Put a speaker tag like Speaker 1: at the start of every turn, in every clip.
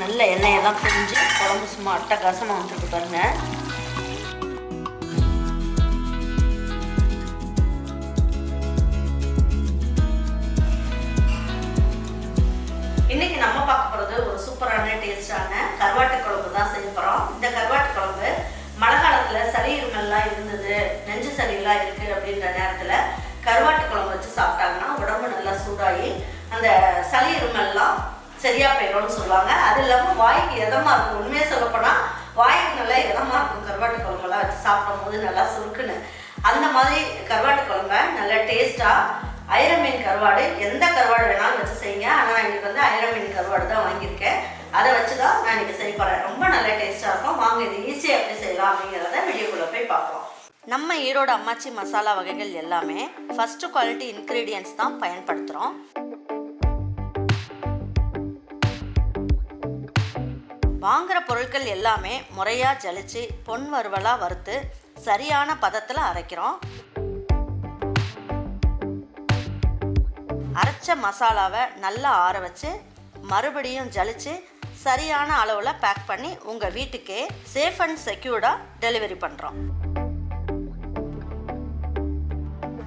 Speaker 1: நல்ல எண்ணெயை தான் பிரிஞ்சு குழம்பு சும்மா அட்டகாசமாக வந்துருக்கு பாருங்க. இன்னைக்கு நம்ம பார்க்க போகிறது ஒரு சூப்பரான டேஸ்டான கருவாட்டு குழம்பு தான் செய்ய போகிறோம் இந்த கருவாட்டு குழம்பு மழை காலத்தில் சளி இருமல்லாம் இருந்தது நெஞ்சு சளியெல்லாம் இருக்குது அப்படின்ற நேரத்தில் கருவாட்டு குழம்பு வச்சு சாப்பிட்டாங்கன்னா உடம்பு நல்லா சூடாகி அந்த சளி இருமல்லாம் சரியா போயிடும்னு சொல்லுவாங்க. அது இல்லாமல் வாய்க்கு இதமாக இருக்கும். உண்மையாக சொல்லப்போனால் வாய்க்கு நல்லா இதமாக இருக்கும். கருவாட்டு குழம்பெல்லாம் வச்சு சாப்பிடும் போது நல்லா சுருக்குன்னு. அந்த மாதிரி கருவாட்டு குழம்ப நல்லா டேஸ்ட்டாக ஐரமீன் கருவாடு எந்த கருவாடு வேணாலும் வச்சு செய்யுங்க. ஆனால் நான் இன்னைக்கு வந்து ஐரமீன் கருவாடு தான் வாங்கியிருக்கேன். அதை வச்சு தான் நான் இன்னைக்கு செய்ய போகிறேன் ரொம்ப நல்லா டேஸ்ட்டாக இருக்கும். வாங்க இது ஈஸியாக எப்படி செய்யலாம் அப்படிங்கிறத வீடியோக்குள்ளே போய் பார்ப்போம். நம்ம ஈரோடு அம்மாச்சி மசாலா வகைகள் எல்லாமே ஃபஸ்ட்டு குவாலிட்டி இன்க்ரீடியன்ஸ் தான் பயன்படுத்துகிறோம் வாங்குகிற பொருட்கள் எல்லாமே முறையாக ஜலிச்சு பொன் வறுவலாக வறுத்து சரியான பதத்தில் அரைக்கிறோம். அரைச்ச மசாலாவை நல்லா ஆற வச்சு மறுபடியும் ஜலிச்சு சரியான அளவில் பேக் பண்ணி உங்கள் வீட்டுக்கே சேஃப் அண்ட் செக்யூர்டாக டெலிவரி பண்ணுறோம்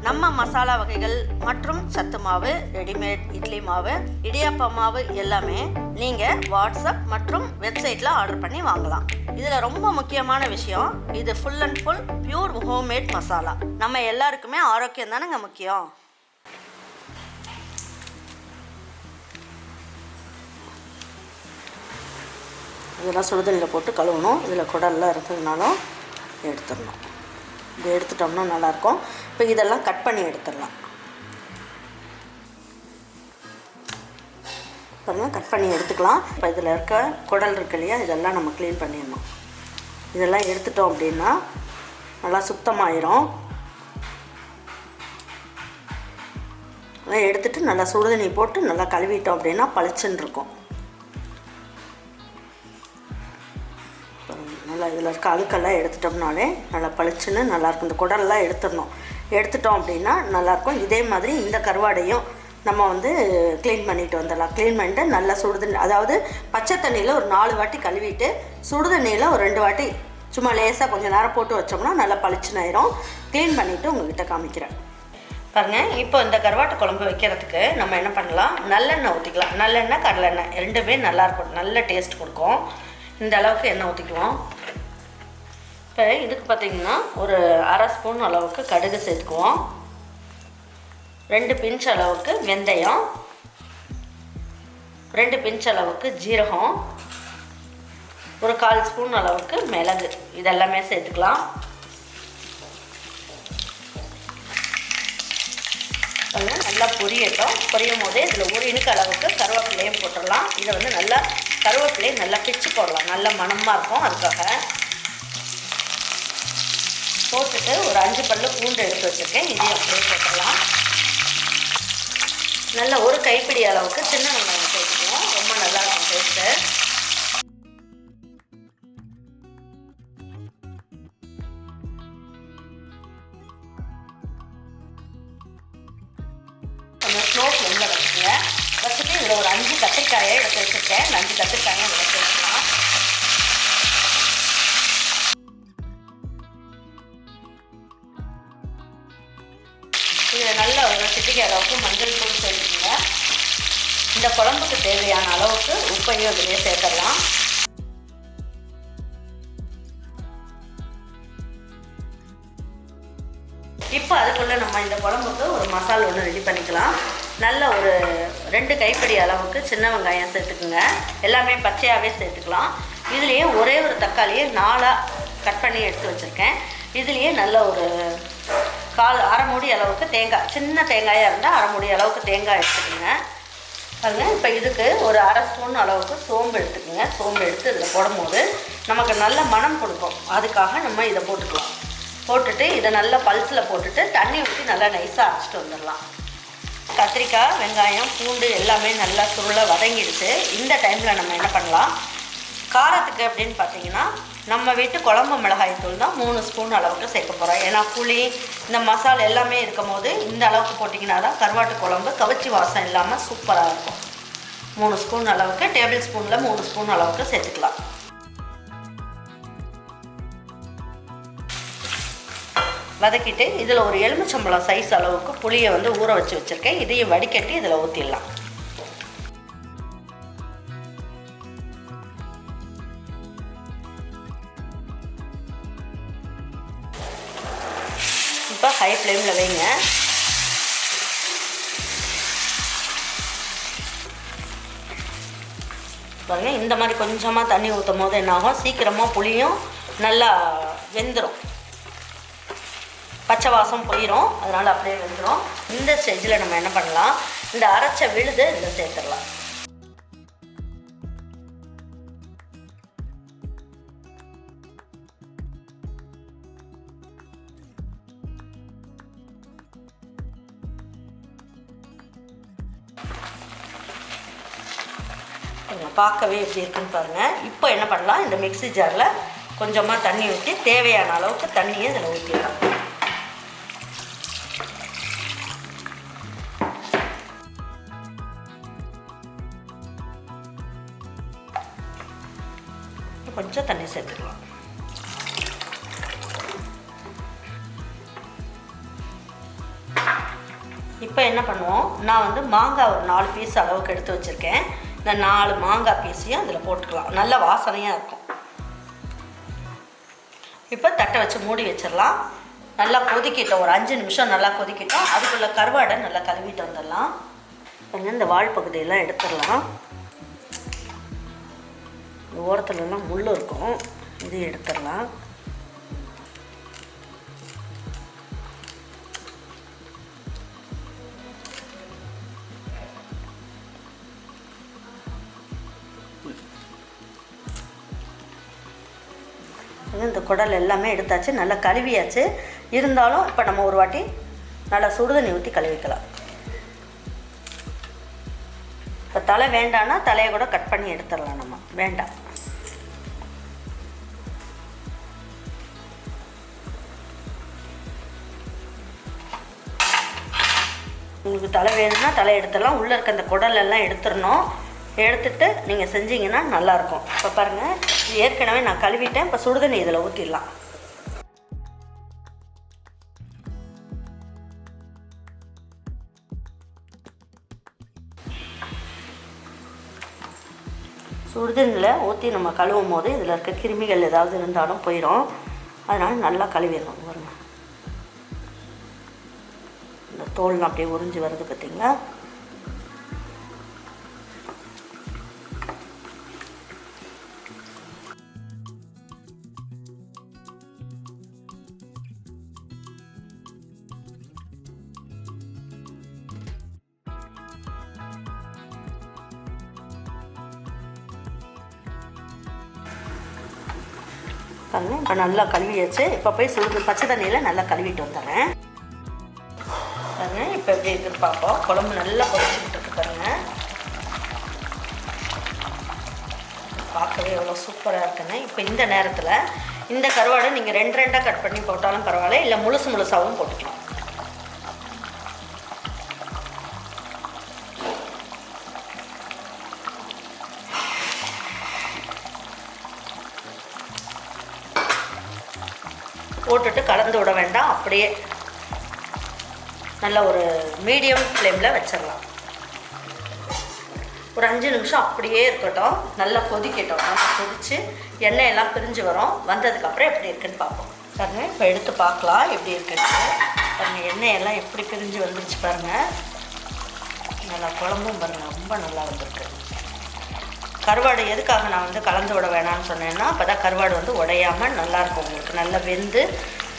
Speaker 1: நம்ம மசாலா வகைகள் மற்றும் சத்து மாவு ரெடிமேட் இட்லி மாவு இடியாப்ப மாவு எல்லாமே நீங்கள் வாட்ஸ்அப் மற்றும் வெப்சைட்டில் ஆர்டர் பண்ணி வாங்கலாம். இதில் ரொம்ப முக்கியமான விஷயம் இது full and full pure homemade masala நம்ம எல்லாருக்குமே ஆரோக்கியம் தானேங்க முக்கியம்? இதெல்லாம் சுடுதண்ணியில் போட்டு கழுவணும். இதில் குடல்லாம் இருக்கிறதுனாலும் எடுத்துடணும். இது எடுத்துட்டோம்னா நல்லாயிருக்கும் இப்போ இதெல்லாம் கட் பண்ணி எடுத்துடலாம். பாருங்கள் கட் பண்ணி எடுத்துக்கலாம். இப்போ இதில் இருக்க குடல் இருக்கு இல்லையா இதெல்லாம் நம்ம க்ளீன் பண்ணிடணும். இதெல்லாம் எடுத்துட்டோம் அப்படின்னா நல்லா சுத்தமாயிரும். எடுத்துட்டு நல்லா சுடுதண்ணி போட்டு நல்லா கழுவிட்டோம் அப்படின்னா பளிச்சுன்னு இருக்கும். நல்லா இதில் இருக்க அழுக்கெல்லாம் எடுத்துட்டோம்னாலே நல்லா பளிச்சுன்னு நல்லாயிருக்கும் இந்த குடல்லாம் எடுத்துடணும். எடுத்துட்டோம் அப்படின்னா நல்லாயிருக்கும் இதே மாதிரி இந்த கருவாடையும் நம்ம வந்து க்ளீன் பண்ணிட்டு வந்துடலாம். க்ளீன் பண்ணிட்டு நல்லா சுடுதண்ணி அதாவது பச்சை தண்ணியில் ஒரு நாலு வாட்டி கழுவிட்டு சுடுதண்ணியில் ஒரு ரெண்டு வாட்டி சும்மா லேசாக கொஞ்சம் நேரம் போட்டு வச்சோம்னா நல்லா பளிச்சுன்னு ஆயிரும். க்ளீன் பண்ணிவிட்டு உங்ககிட்ட காமிக்கிறேன். பாருங்கள் இப்போ இந்த கருவாட்டு குழம்பு வைக்கிறதுக்கு நம்ம என்ன பண்ணலாம்? நல்லெண்ணெய் ஊற்றிக்கலாம் நல்லெண்ணெய் கடலெண்ணெய் ரெண்டுமே நல்லாயிருக்கும் நல்ல டேஸ்ட் கொடுக்கும். இந்த அளவுக்கு எண்ணெய் ஊற்றிக்குவோம் இப்போ இதுக்கு பார்த்திங்கன்னா ஒரு அரை ஸ்பூன் அளவுக்கு கடுகு சேர்த்துக்குவோம். ரெண்டு பிஞ்ச் அளவுக்கு வெந்தயம். ரெண்டு பிஞ்ச் அளவுக்கு ஜீரகம். ஒரு கால் ஸ்பூன் அளவுக்கு மிளகு. இதெல்லாமே சேர்த்துக்கலாம். வந்து நல்லா பொரியட்டும். பொரியும் போதே இதில் ஒரு இனுக்கு அளவுக்கு கருவேப்பிலையும் போட்டுடலாம். இதை வந்து நல்லா கருவேப்பிலையும் நல்லா பிச்சு போடலாம். நல்ல மணமாக இருக்கும் அதுக்காக. போட்டுட்டு ஒரு அஞ்சு பல்லு பூண்டு எடுத்து வச்சுருக்கேன். இதையும் அப்படியே போட்டுடலாம். நல்லா ஒரு கைப்பிடி அளவுக்கு சின்ன வெங்காயம் சேர்த்துக்குவோம். ரொம்ப நல்லாயிருக்கும் டேஸ்ட்டு இந்த குழம்புக்கு தேவையான அளவுக்கு உப்பையும் இதிலே சேர்த்துடலாம். இப்போ அதுக்குள்ளே நம்ம இந்த குழம்புக்கு ஒரு மசாலா ஒன்று ரெடி பண்ணிக்கலாம். நல்ல ஒரு ரெண்டு கைப்பிடி அளவுக்கு சின்ன வெங்காயம் சேர்த்துக்குங்க. எல்லாமே பச்சையாகவே சேர்த்துக்கலாம். இதுலேயே ஒரே ஒரு தக்காளியை நாலாக கட் பண்ணி எடுத்து வச்சுருக்கேன். இதுலேயே நல்ல ஒரு கால் அரை மூடி அளவுக்கு தேங்காய் சின்ன தேங்காயாக இருந்தால் அரை மூடி அளவுக்கு தேங்காய் எடுத்துக்கோங்க. பாருங்கள் இப்போ இதுக்கு ஒரு அரை ஸ்பூன் அளவுக்கு சோம்பு எடுத்துக்கோங்க. சோம்பு எடுத்து இதில் போடும்போது நமக்கு நல்ல மனம் கொடுக்கும். அதுக்காக நம்ம இதை போட்டுக்கலாம். போட்டுட்டு இதை நல்லா பல்ஸில் போட்டுட்டு தண்ணி ஊற்றி நல்லா நைஸாக அரைச்சிட்டு வந்துடலாம். கத்திரிக்காய் வெங்காயம் பூண்டு எல்லாமே நல்லா சுருளை வதங்கிடுச்சு. இந்த டைமில் நம்ம என்ன பண்ணலாம்? காரத்துக்கு அப்படின்னு பார்த்தீங்கன்னா நம்ம வீட்டு குழம்பு மிளகாய் தூள் தான் மூணு ஸ்பூன் அளவுக்கு சேர்க்க போகிறோம் ஏன்னா புளி இந்த மசாலா எல்லாமே இருக்கும் போது இந்த அளவுக்கு போட்டிங்கன்னா தான் கருவாட்டு குழம்பு கவிச்சி வாசம் இல்லாமல் சூப்பராக இருக்கும். மூணு ஸ்பூன் அளவுக்கு டேபிள் ஸ்பூனில் மூணு ஸ்பூன் அளவுக்கு சேர்த்துக்கலாம். வதக்கிட்டு இதில் ஒரு எலுமிச்சம்பழம் சைஸ் அளவுக்கு புளியை வந்து ஊற வச்சு வச்சுருக்கேன். இதையும் வடிகட்டி இதில் ஊற்றிடலாம் ஃப்ளேமில் வைங்க. பாருங்க இந்த மாதிரி கொஞ்சமாக தண்ணி ஊற்றும் போது என்னாகும்? சீக்கிரமாக புளியும் நல்லா வெந்துடும் பச்சை வாசம் போயிடும் அதனால் அப்படியே வெந்துடும் இந்த ஸ்டேஜில் நம்ம என்ன பண்ணலாம்? இந்த அரைச்ச விழுது இதில் சேர்த்துடலாம். பாருங்க, பார்க்கவே எப்படி இருக்குன்னு பாருங்கள் இப்போ என்ன பண்ணலாம்? இந்த மிக்ஸி ஜாரில் கொஞ்சமாக தண்ணி ஊற்றி தேவையான அளவுக்கு தண்ணியை இதில் ஊற்றிடலாம் கொஞ்சம் தண்ணி சேர்த்துக்கலாம். இப்போ என்ன பண்ணுவோம்? நான் வந்து மாங்காய் ஒரு நாலு பீஸ் அளவுக்கு எடுத்து வச்சுருக்கேன். இந்த நாலு மாங்காய் பீஸையும் அதில் போட்டுக்கலாம். நல்ல வாசனையாக இருக்கும். இப்போ தட்டை வச்சு மூடி வச்சிடலாம். நல்லா கொதிக்கிட்டோம். ஒரு அஞ்சு நிமிஷம் நல்லா கொதிக்கிட்டோம். அதுக்குள்ளே கருவாடை நல்லா கழுவிட்டு வந்துடலாம். பாருங்க, இந்த வால் பகுதியெல்லாம் எடுத்துடலாம். இந்த ஓரத்துலலாம் முள் இருக்கும். இது எடுத்துடலாம். குடல் எல்லாமே எடுத்தாச்சு நல்லா கழுவியாச்சு. இருந்தாலும் இப்போ நம்ம ஒரு வாட்டி நல்லா சுடுதண்ணி ஊற்றி கழுவிக்கலாம். இப்போ தலை வேண்டான்னா தலையை கூட கட் பண்ணி எடுத்துடலாம் நம்ம. வேண்டாம். உங்களுக்கு தலை வேணும்னா தலை எடுத்துடலாம். உள்ளே இருக்க அந்த குடல் எல்லாம் எடுத்துடணும். எடுத்துட்டு நீங்கள் செஞ்சீங்கன்னா நல்லாயிருக்கும். இப்போ பாருங்கள் இது ஏற்கனவே நான் கழுவிட்டேன். இப்போ சுடுதண்ணி இதில் ஊற்றிடலாம் சுடுதண்ணியில் ஊற்றி நம்ம கழுவும் போது இதில் இருக்க கிருமிகள் ஏதாவது இருந்தாலும் போயிடும் அதனால் நல்லா கழுவிடணும் வருங்க இந்த தோல்லாம் அப்படியே உறிஞ்சி வருது பார்த்தீங்களா பாருங்க இப்போ நல்லா கழுவியாச்சு. இப்போ போய் சுடு பச்சை தண்ணியில் நல்லா கழுவிட்டு வந்துடுறேன். பாருங்க இப்போ எப்படி இருக்குன்னு பார்ப்போம். குழம்பு நல்லா குறைச்சிக்கிட்டு இருக்கு பாருங்க. பார்க்கவே எவ்வளோ சூப்பராக இருக்குன்னு. இப்போ இந்த நேரத்தில் இந்த கருவாடை நீங்கள் ரெண்டு ரெண்டாக கட் பண்ணி போட்டாலும் பரவாயில்ல இல்லை முழுசு முழுசாகவும் போட்டுக்கலாம். கலந்து விட வேண்டாம். அப்படியே நல்ல ஒரு மீடியம் ஃப்ளேமில் வச்சிடலாம். ஒரு அஞ்சு நிமிஷம் அப்படியே இருக்கட்டும். நல்லா கொதிக்கட்டும். நல்லா கொதித்து எண்ணெயெல்லாம் பிரிஞ்சு வரும். வந்ததுக்கப்புறம் எப்படி இருக்குன்னு பார்ப்போம். பாருங்கள் இப்போ எடுத்து பார்க்கலாம். எப்படி இருக்குன்னு. பாருங்கள் எண்ணெயெல்லாம் எப்படி பிரிஞ்சு வந்துருச்சு பாருங்கள் நல்லா குழம்பும் பாருங்கள் ரொம்ப நல்லா வந்திருக்கு. கருவாடு எதுக்காக நான் வந்து கலந்து விட வேணாம்னு சொன்னேன்னா அப்போ தான் கருவாடு வந்து உடையாமல் நல்லாயிருக்கும் உங்களுக்கு நல்லா வெந்து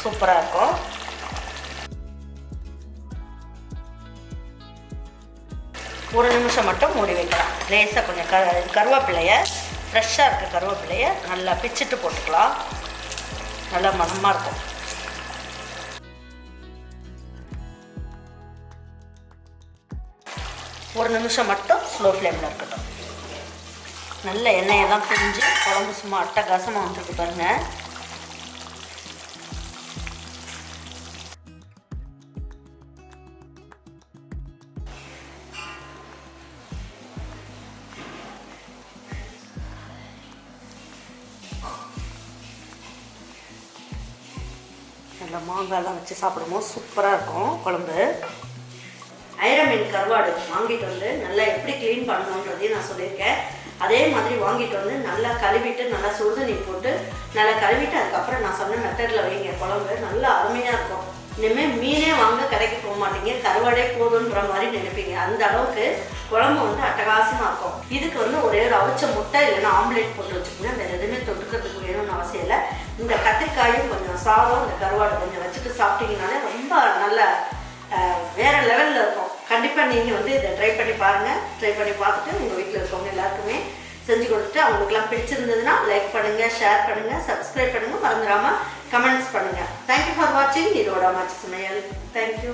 Speaker 1: சூப்பராக இருக்கும். ஒரு நிமிஷம் மட்டும் மூடி வைக்கலாம். லேசாக கொஞ்சம் க கருவேப்பிலையை ஃப்ரெஷ்ஷாக இருக்க கருவேப்பிலையை நல்லா பிச்சுட்டு போட்டுக்கலாம். நல்லா மனமாக இருக்கும். ஒரு நிமிஷம் மட்டும் ஸ்லோ ஃப்ளேமில் இருக்கட்டும். நல்ல எண்ணெயெல்லாம் பிரிஞ்சு குழம்பு சும்மா அட்டகாசமாக வந்துருக்கு பாருங்கள் இந்த மாங்காய்லாம் வச்சு சாப்பிடும்போது சூப்பராக இருக்கும் குழம்பு. ஐரமீன் கருவாடு வாங்கிட்டு வந்து நல்லா எப்படி க்ளீன் பண்ணணுன்றதையும் நான் சொல்லியிருக்கேன். அதே மாதிரி வாங்கிட்டு வந்து நல்லா கழுவிட்டு நல்லா சுடுதண்ணி போட்டு நல்லா கழுவிட்டு அதுக்கப்புறம் நான் சொன்ன மெத்தடில் வைங்க. குழம்பு நல்லா அருமையாக இருக்கும். இனிமேல் மீனே வாங்க கடைக்கு போக மாட்டீங்க. கருவாடே போதுன்ற மாதிரி நினைப்பீங்க. அந்த அளவுக்கு குழம்பு வந்து அட்டகாசமாக இருக்கும். இதுக்கு வந்து ஒரே ஒரு அவிச்ச முட்டை இல்லைன்னா ஆம்லேட் போட்டு வச்சுக்கோங்க. வேறு எதுவுமே தொட்டுக்கிறதுக்கு வேணும்னு அவசியம் இல்லை. இந்த கத்திரிக்காயும் கொஞ்சம் சாதம் இந்த கருவாடு கொஞ்சம் வச்சுட்டு சாப்பிட்டீங்கனாலே ரொம்ப நல்ல வேறு வேற லெவலில் இருக்கும். கண்டிப்பாக நீங்கள் வந்து இதை ட்ரை பண்ணி பாருங்கள் ட்ரை பண்ணி பார்த்துட்டு உங்கள் வீட்டில் இருக்கவங்க எல்லாருக்குமே செஞ்சு கொடுத்துட்டு அவங்களுக்குலாம் பிடிச்சிருந்ததுன்னா லைக் பண்ணுங்கள் ஷேர் பண்ணுங்கள் சப்ஸ்கிரைப் பண்ணுங்கள் மறந்துடாமல் கமெண்ட்ஸ் பண்ணுங்கள் தேங்க்யூ ஃபார் வாட்சிங் இதோட மாச்சு சமையல். தேங்க்யூ